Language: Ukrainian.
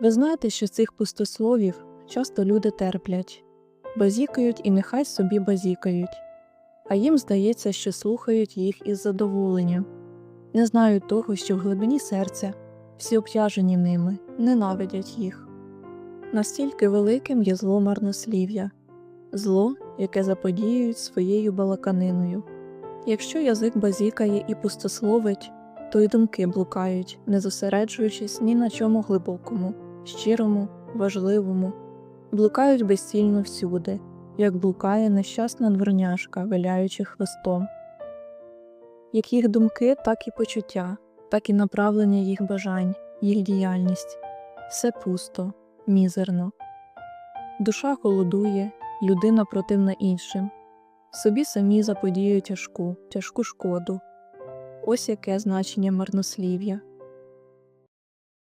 Ви знаєте, що цих пустословів часто люди терплять, базікають і нехай собі базікають, а їм здається, що слухають їх із задоволенням, не знають того, що в глибині серця всі обтяжені ними, ненавидять їх. Настільки великим є зло марнослів'я, зло, яке заподіюють своєю балаканиною. Якщо язик базікає і пустословить, то й думки блукають, не зосереджуючись ні на чому глибокому, щирому, важливому, блукають безцільно всюди, як блукає нещасна дворняшка, виляючи хвостом. Як їх думки, так і почуття, так і направлення їх бажань, їх діяльність все пусто, мізерно. Душа холодує, людина противна іншим, собі самі заподіюють тяжку, тяжку шкоду. Ось яке значення марнослів'я.